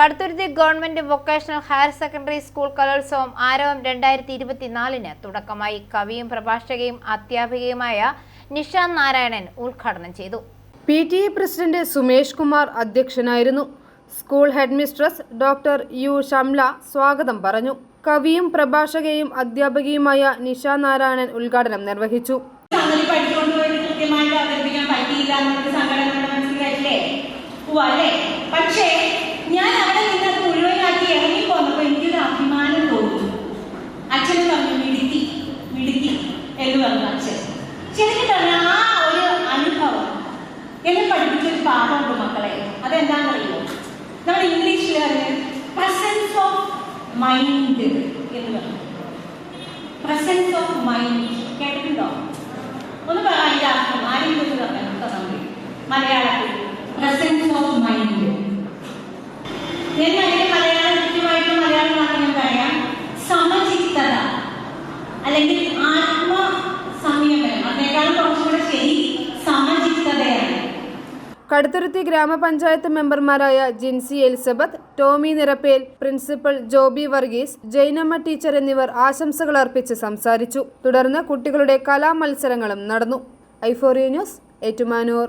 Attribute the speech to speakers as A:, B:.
A: Kaduthuruthy government vocational higher secondary school കലോത്സവം ആരവം രണ്ടായിരത്തി ഇരുപത്തിനാലിന് തുടക്കമായി. കവിയും പ്രഭാഷകയും അധ്യാപികയുമായ നിഷാന്ത് നാരായണൻ ഉദ്ഘാടനം ചെയ്തു.
B: P T A president Sumesh Kumar അധ്യക്ഷനായിരുന്നു. School headmistress doctor U Shamla സ്വാഗതം പറഞ്ഞു. കവിയും പ്രഭാഷകയും അധ്യാപകയുമായ നിഷ നാരായണൻ ഉദ്ഘാടനം നിർവഹിച്ചു.
C: പക്ഷേ പഠിച്ചുകൊണ്ട് മക്കളെ അതെന്താണെന്നറിയോ നമ്മൾ ഇംഗ്ലീഷിൽ പ്രസൻസ് ഓഫ് മൈൻഡ് എന്ന് പറയും. പ്രസൻസ് ഓഫ് മൈൻഡ് കേട്ടിട്ടുണ്ടോ? ഒന്ന് പറ അതിന്റെ അർത്ഥം. ആരെങ്കിലും പറഞ്ഞു മലയാളത്തിൽ പ്രസൻസ് ഓഫ് മൈൻഡ് ഞാൻ അതിന്റെ മലയാളം കൃത്യമായിട്ട് മലയാളം മാത്രം പറയാം. സമചിത്തത. അല്ലെങ്കിൽ
B: കടുത്തുരുത്തി ഗ്രാമപഞ്ചായത്ത് മെമ്പർമാരായ Jincy Elizabeth Tomy Nirappel principal Joby Varghese Jainamma teacher എന്നിവർ ആശംസകൾ അർപ്പിച്ച് സംസാരിച്ചു. തുടർന്ന് കുട്ടികളുടെ കലാമത്സരങ്ങളും നടന്നു. ഐഫോറിയ ന്യൂസ് ഏറ്റുമാനൂർ.